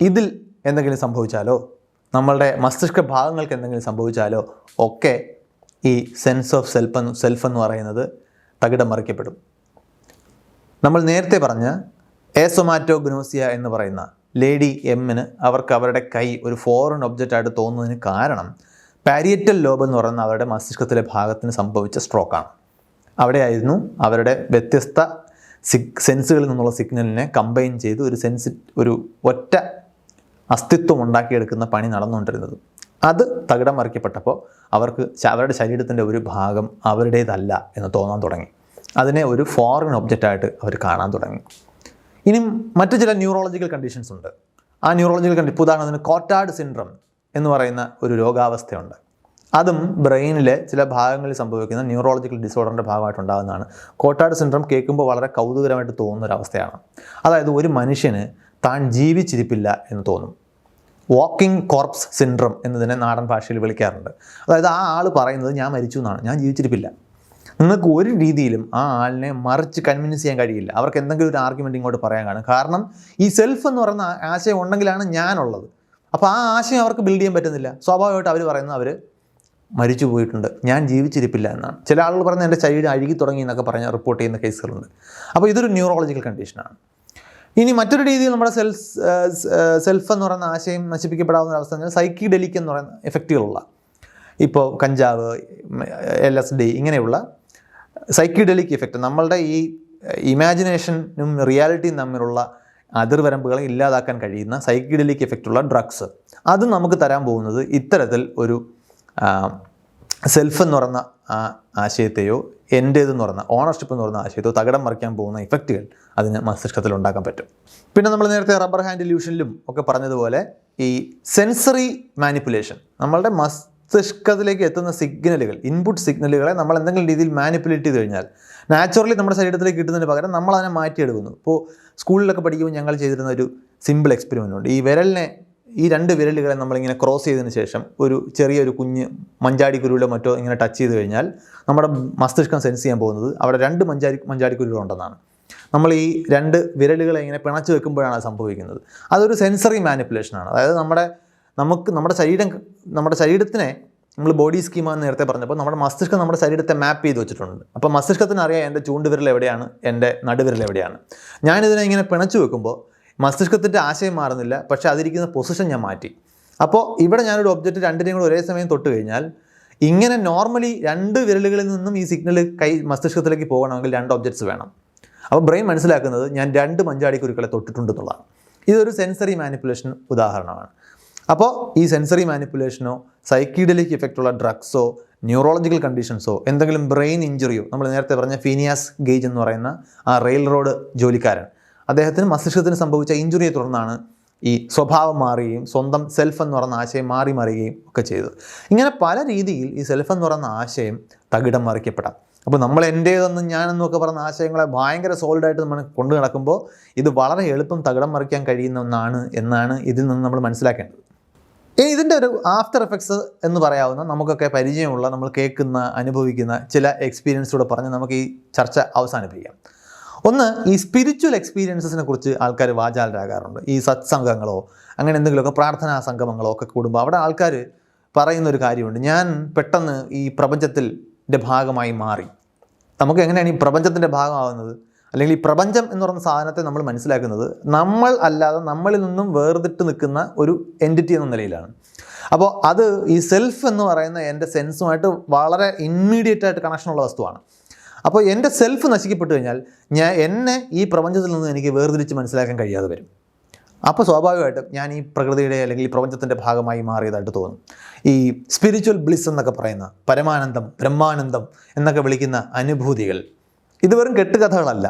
ഇതിൽ എന്തെങ്കിലും സംഭവിച്ചാലോ? നമ്മളുടെ മസ്തിഷ്ക ഭാഗങ്ങൾക്ക് എന്തെങ്കിലും സംഭവിച്ചാലോ? ഒക്കെ ഈ സെൻസ് ഓഫ് സെൽഫ് എന്ന് സെൽഫ് എന്ന് പറയുന്നത് തകിടം മറിക്കപ്പെടും. നമ്മൾ നേരത്തെ പറഞ്ഞ ഏസൊമാറ്റോഗ്നോസിയ എന്ന് പറയുന്ന ലേഡി എമ്മിന് അവർക്ക് അവരുടെ കൈ ഒരു ഫോറിൻ ഒബ്ജക്റ്റായിട്ട് തോന്നുന്നതിന് കാരണം പാരിയറ്റൽ ലോബ് എന്ന് പറയുന്ന അവരുടെ മസ്തിഷ്കത്തിലെ ഭാഗത്തിന് സംഭവിച്ച സ്ട്രോക്കാണ് അവിടെയായിരുന്നു അവരുടെ വ്യത്യസ്ത സിക് സെൻസുകളിൽ നിന്നുള്ള സിഗ്നലിനെ കമ്പൈൻ ചെയ്ത് ഒരു സെൻസി ഒരു ഒറ്റ അസ്തിത്വം ഉണ്ടാക്കിയെടുക്കുന്ന പണി നടന്നുകൊണ്ടിരുന്നത്. അത് തകിടം മറിക്കപ്പെട്ടപ്പോൾ അവർക്ക് അവരുടെ ശരീരത്തിന്റെ ഒരു ഭാഗം അവരുടേതല്ല എന്ന് തോന്നാൻ തുടങ്ങി. അതിനെ ഒരു ഫോറിൻ ഒബ്ജക്റ്റായിട്ട് അവർ കാണാൻ തുടങ്ങി. ഇനി മറ്റു ചില ന്യൂറോളജിക്കൽ കണ്ടീഷൻസ് ഉണ്ട്. ആ ന്യൂറോളജിക്കൽ കണ്ടീഷൻ ഉദാഹരണത്തിന് കോട്ടാഡ് സിൻഡ്രം എന്ന് പറയുന്ന ഒരു രോഗാവസ്ഥയുണ്ട്. അതും ബ്രെയിനിലെ ചില ഭാഗങ്ങളിൽ സംഭവിക്കുന്ന ന്യൂറോളജിക്കൽ ഡിസോർഡറിന്റെ ഭാഗമായിട്ടുണ്ടാകുന്നതാണ്. കോട്ടാഡ് സിൻഡ്രം കേൾക്കുമ്പോൾ വളരെ കൗതുകരമായിട്ട് തോന്നുന്ന ഒരു അവസ്ഥയാണ് അതായത് ഒരു മനുഷ്യന് താൻ ജീവിച്ചിരിപ്പില്ല എന്ന് തോന്നും. വാക്കിംഗ് കോർപ്സ് സിൻഡ്രം എന്നതിനെ നാടൻ ഭാഷയിൽ വിളിക്കാറുണ്ട്. അതായത് ആ ആൾ പറയുന്നത് ഞാൻ മരിച്ചു എന്നാണ്. ഞാൻ ജീവിച്ചിരിപ്പില്ല. നിങ്ങൾക്ക് ഒരു രീതിയിലും ആ ആളിനെ മറിച്ച് കൺവിൻസ് ചെയ്യാൻ കഴിയില്ല. അവർക്ക് എന്തെങ്കിലും ഒരു ആർഗ്യുമെന്റ് ഇങ്ങോട്ട് പറയാൻ കാണും. കാരണം ഈ സെൽഫ് എന്ന് പറയുന്ന ആശയം ഉണ്ടെങ്കിലാണ് ഞാനുള്ളത്. അപ്പോൾ ആ ആശയം അവർക്ക് ബിൽഡ് ചെയ്യാൻ പറ്റുന്നില്ല. സ്വാഭാവികമായിട്ട് അവർ പറയുന്നത് അവർ മരിച്ചു പോയിട്ടുണ്ട്. ഞാൻ ജീവിച്ചിരിപ്പില്ല എന്നാണ്. ചില ആളുകൾ പറയുന്നത് എന്റെ ശരീരം അഴുകി തുടങ്ങി എന്നൊക്കെ പറഞ്ഞ് റിപ്പോർട്ട് ചെയ്യുന്ന കേസുകളുണ്ട് അപ്പോൾ ഇതൊരു ന്യൂറോളജിക്കൽ കണ്ടീഷനാണ് ഇനി മറ്റൊരു രീതിയിൽ നമ്മുടെ സെൽസ് സെൽഫ് എന്ന് പറയുന്ന ആശയം നശിപ്പിക്കപ്പെടാവുന്ന ഒരു അവസ്ഥ സൈക്കി ഡെലിക് എന്ന് പറയുന്ന എഫക്റ്റുകളുള്ള ഇപ്പോൾ കഞ്ചാവ് എൽ എസ് ഡി ഇങ്ങനെയുള്ള സൈക്കിഡെലിക് ഇഫക്റ്റ് നമ്മളുടെ ഈ ഇമാജിനേഷനും റിയാലിറ്റിയും തമ്മിലുള്ള അതിർവരമ്പുകളെ ഇല്ലാതാക്കാൻ കഴിയുന്ന സൈക്കിഡെലിക് ഇഫക്റ്റുള്ള ഡ്രഗ്സ് അത് നമുക്ക് തരാൻ പോകുന്നത് ഇത്തരത്തിൽ ഒരു സെൽഫ് എന്ന് പറയുന്ന ആശയത്തെയോ എന്റേതെന്ന് പറഞ്ഞ ഓണർഷിപ്പ് എന്ന് പറഞ്ഞ ആശയത്തോ തകടം മറിക്കാൻ പോകുന്ന ഇഫക്റ്റുകൾ അതിന് മസ്തിഷ്കത്തിൽ ഉണ്ടാക്കാൻ പറ്റും. പിന്നെ നമ്മൾ നേരത്തെ റബ്ബർ ഹാൻഡ് ഇല്യൂഷനിലും ഒക്കെ പറഞ്ഞതുപോലെ ഈ സെൻസറി മാനിപ്പുലേഷൻ നമ്മളുടെ മസ്തിഷ്കത്തിലേക്ക് എത്തുന്ന സിഗ്നലുകൾ ഇൻപുട്ട് സിഗ്നലുകളെ നമ്മൾ എന്തെങ്കിലും രീതിയിൽ മാനിപ്പുലേറ്റ് ചെയ്ത് കഴിഞ്ഞാൽ നാച്ചുറലി നമ്മുടെ ശരീരത്തിലേക്ക് കിട്ടുന്നതിന് പകരം നമ്മൾ അതിനെ മാറ്റിയെടുക്കുന്നു. ഇപ്പോൾ സ്കൂളിലൊക്കെ പഠിക്കുമ്പോൾ ഞങ്ങൾ ചെയ്തിരുന്ന ഒരു സിമ്പിൾ എക്സ്പെരിമെന്റ് ഉണ്ട്. ഈ വിരലിനെ ഈ രണ്ട് വിരലുകളെ നമ്മളിങ്ങനെ ക്രോസ് ചെയ്തതിന് ശേഷം ഒരു ചെറിയൊരു കുഞ്ഞ് മഞ്ചാടിക്കുരുവിലോ മറ്റോ ഇങ്ങനെ ടച്ച് ചെയ്ത് കഴിഞ്ഞാൽ നമ്മുടെ മസ്തിഷ്കം സെൻസ് ചെയ്യാൻ പോകുന്നത് അവിടെ രണ്ട് മഞ്ചാടി മഞ്ചാടിക്കുരുകളുണ്ടെന്നാണ് നമ്മൾ ഈ രണ്ട് വിരലുകളെ ഇങ്ങനെ പിണച്ച് വെക്കുമ്പോഴാണ് അത് സംഭവിക്കുന്നത്. അതൊരു സെൻസറി മാനിപ്പുലേഷനാണ് അതായത് നമ്മുടെ നമുക്ക് നമ്മുടെ ശരീരം നമ്മുടെ ശരീരത്തിനെ നമ്മൾ ബോഡി സ്കീമ എന്ന് നേരത്തെ പറഞ്ഞപ്പോൾ നമ്മുടെ മസ്തിഷ്കം നമ്മുടെ ശരീരത്തെ മാപ്പ് ചെയ്ത് വെച്ചിട്ടുണ്ട്. അപ്പോൾ മസ്തിഷ്കത്തിന് അറിയാം എന്റെ ചൂണ്ടുവിരൽ എവിടെയാണ് എന്റെ നടുവിരൽ എവിടെയാണ്. ഞാനിതിനെ ഇങ്ങനെ പിണച്ചു വെക്കുമ്പോൾ മസ്തിഷ്കത്തിന്റെ ആശയം മാറുന്നില്ല പക്ഷേ അതിരിക്കുന്ന പൊസിഷൻ ഞാൻ മാറ്റി. അപ്പോൾ ഇവിടെ ഞാനൊരു ഒബ്ജക്റ്റ് രണ്ടിനെയും കൂടെ ഒരേ സമയം തൊട്ട് കഴിഞ്ഞാൽ ഇങ്ങനെ നോർമലി രണ്ട് വിരലുകളിൽ നിന്നും ഈ സിഗ്നൽ കൈ മസ്തിഷ്കത്തിലേക്ക് പോകണമെങ്കിൽ രണ്ട് ഒബ്ജക്ട്സ് വേണം. അപ്പോൾ ബ്രെയിൻ മനസ്സിലാക്കുന്നത് ഞാൻ രണ്ട് മഞ്ചാടിക്കുരുക്കളെ തൊട്ടിട്ടുണ്ടെന്നുള്ളതാണ്. ഇതൊരു സെൻസറി മാനിപ്പുലേഷൻ ഉദാഹരണമാണ്. അപ്പോൾ ഈ സെൻസറി മാനിപ്പുലേഷനോ സൈക്കീഡലിക് ഇഫക്റ്റുള്ള ഡ്രഗ്സോ ന്യൂറോളജിക്കൽ കണ്ടീഷൻസോ എന്തെങ്കിലും ബ്രെയിൻ ഇഞ്ചുറിയോ നമ്മൾ നേരത്തെ പറഞ്ഞ ഫീനിയാസ് ഗേജ് എന്ന് പറയുന്ന ആ റെയിൽ റോഡ് ജോലിക്കാരൻ അദ്ദേഹത്തിന് മസ്തിഷ്കത്തിന് സംഭവിച്ച ഇഞ്ചുറിയെ തുടർന്നാണ് ഈ സ്വഭാവം മാറുകയും സ്വന്തം സെൽഫ് എന്ന് പറയുന്ന ആശയം മാറി മറിയുകയും ഒക്കെ ചെയ്തത്. ഇങ്ങനെ പല രീതിയിൽ ഈ സെൽഫ് എന്ന് പറയുന്ന ആശയം തകിടം മറിക്കപ്പെടാം അപ്പോൾ നമ്മൾ എന്റേതെന്നും ഞാനെന്നും ഒക്കെ പറയുന്ന ആശയങ്ങളെ ഭയങ്കര സോൾഡായിട്ട് നമ്മൾ കൊണ്ടു നടക്കുമ്പോൾ ഇത് വളരെ എളുപ്പം തകിടം മറിക്കാൻ കഴിയുന്ന ഒന്നാണ് എന്നാണ് ഇതിൽ നിന്ന് നമ്മൾ മനസ്സിലാക്കേണ്ടത്. ഇനി ഇതിന്റെ ഒരു ആഫ്റ്റർ എഫക്ട്സ് എന്ന് പറയാവുന്ന നമുക്കൊക്കെ പരിചയമുള്ള നമ്മൾ കേൾക്കുന്ന അനുഭവിക്കുന്ന ചില എക്സ്പീരിയൻസിലൂടെ പറഞ്ഞ് നമുക്ക് ഈ ചർച്ച അവസാനിപ്പിക്കാം. ഒന്ന് ഈ സ്പിരിച്വൽ എക്സ്പീരിയൻസസിനെ കുറിച്ച് ആൾക്കാർ വാചാലരാകാറുണ്ട്. ഈ സത്സംഗങ്ങളോ അങ്ങനെ എന്തെങ്കിലുമൊക്കെ പ്രാർത്ഥനാ സംഗമങ്ങളോ ഒക്കെ കൂടുമ്പോൾ അവിടെ ആൾക്കാർ പറയുന്ന ഒരു കാര്യമുണ്ട്. ഞാൻ പെട്ടെന്ന് ഈ പ്രപഞ്ചത്തിന്റെ ഭാഗമായി മാറി. നമുക്ക് എങ്ങനെയാണ് ഈ പ്രപഞ്ചത്തിന്റെ ഭാഗമാകുന്നത്? അല്ലെങ്കിൽ ഈ പ്രപഞ്ചം എന്ന് പറയുന്ന സാധനത്തെ നമ്മൾ മനസ്സിലാക്കുന്നത് നമ്മൾ അല്ലാതെ നമ്മളിൽ നിന്നും വേർതിട്ട് നിൽക്കുന്ന ഒരു എന്റിറ്റി എന്ന നിലയിലാണ്. അപ്പോൾ അത് ഈ സെൽഫ് എന്ന് പറയുന്ന എന്റെ സെൻസുമായിട്ട് വളരെ ഇമ്മീഡിയറ്റ് ആയിട്ട് കണക്ഷനുള്ള വസ്തുവാണ്. അപ്പോൾ എന്റെ സെൽഫ് നശിക്കപ്പെട്ടു കഴിഞ്ഞാൽ ഞാൻ എന്നെ ഈ പ്രപഞ്ചത്തിൽ നിന്ന് എനിക്ക് വേർതിരിച്ച് മനസ്സിലാക്കാൻ കഴിയാതെ വരും. അപ്പോൾ സ്വാഭാവികമായിട്ടും ഞാൻ ഈ പ്രകൃതിയുടെ അല്ലെങ്കിൽ ഈ പ്രപഞ്ചത്തിന്റെ ഭാഗമായി മാറിയതായിട്ട് തോന്നും. ഈ സ്പിരിച്വൽ ബ്ലിസ് എന്നൊക്കെ പറയുന്ന പരമാനന്ദം ബ്രഹ്മാനന്ദം എന്നൊക്കെ വിളിക്കുന്ന അനുഭൂതികൾ ഇത് വെറും കെട്ടുകഥകളല്ല.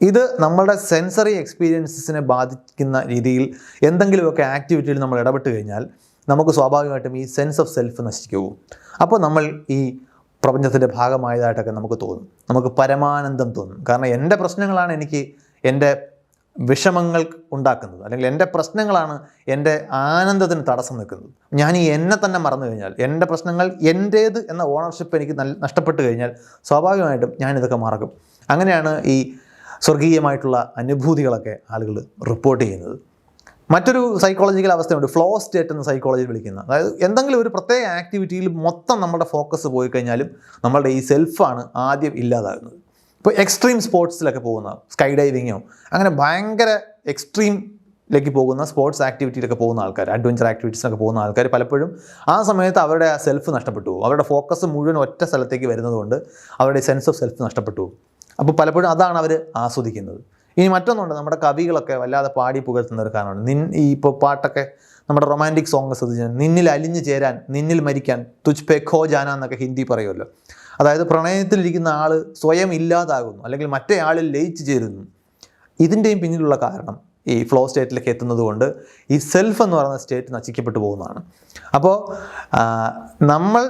ഇത് നമ്മളുടെ സെൻസറി എക്സ്പീരിയൻസസിനെ ബാധിക്കുന്ന രീതിയിൽ എന്തെങ്കിലുമൊക്കെ ആക്ടിവിറ്റിയിൽ നമ്മൾ ഇടപെട്ട് കഴിഞ്ഞാൽ നമുക്ക് സ്വാഭാവികമായിട്ടും ഈ സെൻസ് ഓഫ് സെൽഫ് നശിക്കുമോ അപ്പോൾ നമ്മൾ ഈ പ്രപഞ്ചത്തിന്റെ ഭാഗമായതായിട്ടൊക്കെ നമുക്ക് തോന്നും. നമുക്ക് പരമാനന്ദം തോന്നും. കാരണം എന്റെ പ്രശ്നങ്ങളാണ് എനിക്ക് എന്റെ വിഷമങ്ങൾ ഉണ്ടാക്കുന്നത്. അല്ലെങ്കിൽ എന്റെ പ്രശ്നങ്ങളാണ് എന്റെ ആനന്ദത്തിന് തടസ്സം നിൽക്കുന്നത്. ഞാൻ ഈ എന്നെ തന്നെ മറന്നു കഴിഞ്ഞാൽ എന്റെ പ്രശ്നങ്ങൾ എന്റേത് എന്ന ഓണർഷിപ്പ് എനിക്ക് നഷ്ടപ്പെട്ട് കഴിഞ്ഞാൽ സ്വാഭാവികമായിട്ടും ഞാനിതൊക്കെ മറക്കും. അങ്ങനെയാണ് ഈ സ്വർഗീയമായിട്ടുള്ള അനുഭൂതികളൊക്കെ ആളുകൾ റിപ്പോർട്ട് ചെയ്യുന്നത്. മറ്റൊരു സൈക്കോളജിക്കൽ അവസ്ഥയുണ്ട്. ഫ്ലോ സ്റ്റേറ്റ് എന്ന് സൈക്കോളജി വിളിക്കുന്ന. അതായത് എന്തെങ്കിലും ഒരു പ്രത്യേക ആക്ടിവിറ്റിയിൽ മൊത്തം നമ്മുടെ ഫോക്കസ് പോയി കഴിഞ്ഞാലും നമ്മളുടെ ഈ സെൽഫാണ് ആദ്യം ഇല്ലാതാകുന്നത്. ഇപ്പോൾ എക്സ്ട്രീം സ്പോർട്സിലൊക്കെ പോകുന്ന സ്കൈ ഡൈവിങ്ങോ അങ്ങനെ ഭയങ്കര എക്സ്ട്രീം എക്സ്ട്രീമിലേക്ക് പോകുന്ന സ്പോർട്സ് ആക്ടിവിറ്റിയിലൊക്കെ പോകുന്ന ആൾക്കാർ അഡ്വഞ്ചർ ആക്ടിവിറ്റീസിനൊക്കെ പോകുന്ന ആൾക്കാർ പലപ്പോഴും ആ സമയത്ത് അവരുടെ സെൽഫ് നഷ്ടപ്പെട്ടു പോകും. അവരുടെ ഫോക്കസ് മുഴുവൻ ഒറ്റ സ്ഥലത്തേക്ക് വരുന്നതുകൊണ്ട് അവരുടെ സെൻസ് ഓഫ് സെൽഫ് നഷ്ടപ്പെട്ടു പോകും. അപ്പോൾ പലപ്പോഴും അതാണ് അവർ ആസ്വദിക്കുന്നത്. ഇനി മറ്റൊന്നുണ്ട്. നമ്മുടെ കവികളൊക്കെ വല്ലാതെ പാടി പുകഴ്ത്തുന്ന ഒരു കാരണമാണ് നിൻ ഈ ഇപ്പോൾ പാട്ടൊക്കെ നമ്മുടെ റൊമാന്റിക് സോങ് ശ്രദ്ധിച്ചാൽ നിന്നിൽ അലിഞ്ഞു ചേരാൻ നിന്നിൽ മരിക്കാൻ തുജ് പേ ഖോ ജാന എന്നൊക്കെ ഹിന്ദി പറയുമല്ലോ. അതായത് പ്രണയത്തിലിരിക്കുന്ന ആൾ സ്വയം ഇല്ലാതാകുന്നു അല്ലെങ്കിൽ മറ്റേ ആളിൽ ലയിച്ചു ചേരുന്നു. ഇതിന്റെയും പിന്നിലുള്ള കാരണം ഈ ഫ്ലോ സ്റ്റേറ്റിലേക്ക് എത്തുന്നത് കൊണ്ട് ഈ സെൽഫ് എന്ന് പറയുന്ന സ്റ്റേറ്റ് നശിക്കപ്പെട്ടു പോകുന്നതാണ്. അപ്പോൾ നമ്മൾ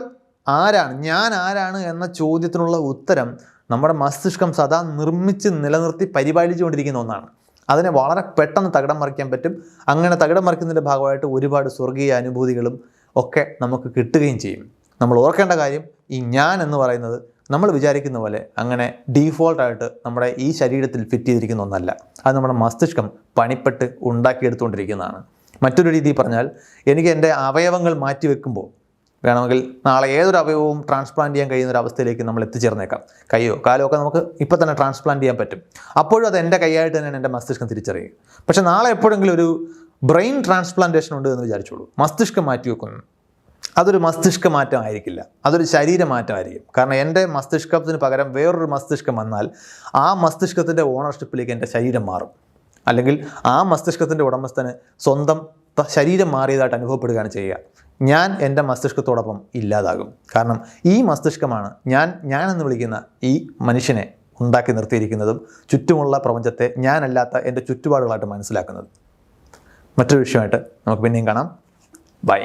ആരാണ് ഞാൻ ആരാണ് എന്ന ചോദ്യത്തിനുള്ള ഉത്തരം നമ്മുടെ മസ്തിഷ്കം സദാ നിർമ്മിച്ച് നിലനിർത്തി പരിപാലിച്ചുകൊണ്ടിരിക്കുന്ന ഒന്നാണ്. അതിനെ വളരെ പെട്ടെന്ന് തകിടം മറിക്കാൻ പറ്റും. അങ്ങനെ തകിടം മറിക്കുന്നതിന്റെ ഭാഗമായിട്ട് ഒരുപാട് സ്വർഗീയ അനുഭൂതികളും ഒക്കെ നമുക്ക് കിട്ടുകയും ചെയ്യും. നമ്മൾ ഓർക്കേണ്ട കാര്യം ഈ ഞാൻ എന്ന് പറയുന്നത് നമ്മൾ വിചാരിക്കുന്ന പോലെ അങ്ങനെ ഡീഫോൾട്ടായിട്ട് നമ്മുടെ ഈ ശരീരത്തിൽ ഫിറ്റ് ചെയ്തിരിക്കുന്ന ഒന്നല്ല. അത് നമ്മുടെ മസ്തിഷ്കം പണിപ്പെട്ട് ഉണ്ടാക്കിയെടുത്തുകൊണ്ടിരിക്കുന്നതാണ്. മറ്റൊരു രീതി പറഞ്ഞാൽ എനിക്ക് എന്റെ അവയവങ്ങൾ മാറ്റി വെക്കുമ്പോൾ വേണമെങ്കിൽ നാളെ ഏതൊരു അവയവവും ട്രാൻസ്പ്ലാന്റ് ചെയ്യാൻ കഴിയുന്ന ഒരു അവസ്ഥയിലേക്ക് നമ്മൾ എത്തിച്ചേർന്നേക്കാം. കൈയോ കാലോ ഒക്കെ നമുക്ക് ഇപ്പോൾ തന്നെ ട്രാൻസ്പ്ലാന്റ് ചെയ്യാൻ പറ്റും. അപ്പോഴും അത് എന്റെ കൈയായിട്ട് തന്നെയാണ് എന്റെ മസ്തിഷ്കം തിരിച്ചറിയുക. പക്ഷേ നാളെ എപ്പോഴെങ്കിലും ഒരു ബ്രെയിൻ ട്രാൻസ്പ്ലാന്റേഷൻ ഉണ്ട് എന്ന് വിചാരിച്ചോളൂ. മസ്തിഷ്കം മാറ്റി വെക്കുന്നു അതൊരു മസ്തിഷ്ക മാറ്റം ആയിരിക്കില്ല. അതൊരു ശരീര മാറ്റമായിരിക്കും കാരണം എന്റെ മസ്തിഷ്കത്തിന് പകരം വേറൊരു മസ്തിഷ്കം വന്നാൽ ആ മസ്തിഷ്കത്തിന്റെ ഓണർഷിപ്പിലേക്ക് എന്റെ ശരീരം മാറും. അല്ലെങ്കിൽ ആ മസ്തിഷ്കത്തിന്റെ ഉടമസ്ഥന് സ്വന്തം ശരീരം മാറിയതായിട്ട് അനുഭവപ്പെടുകയാണ് ചെയ്യുക. ഞാൻ എന്റെ മസ്തിഷ്കത്തോടൊപ്പം ഇല്ലാതാകും. കാരണം ഈ മസ്തിഷ്കമാണ് ഞാൻ ഞാൻ എന്ന് വിളിക്കുന്ന ഈ മനുഷ്യനെ ഉണ്ടാക്കി നിർത്തിയിരിക്കുന്നതും ചുറ്റുമുള്ള പ്രപഞ്ചത്തെ ഞാനല്ലാത്ത എന്റെ ചുറ്റുപാടുകളായിട്ട് മനസ്സിലാക്കുന്നത്. മറ്റൊരു വിഷയമായിട്ട് നമുക്ക് പിന്നെയും കാണാം. ബൈ.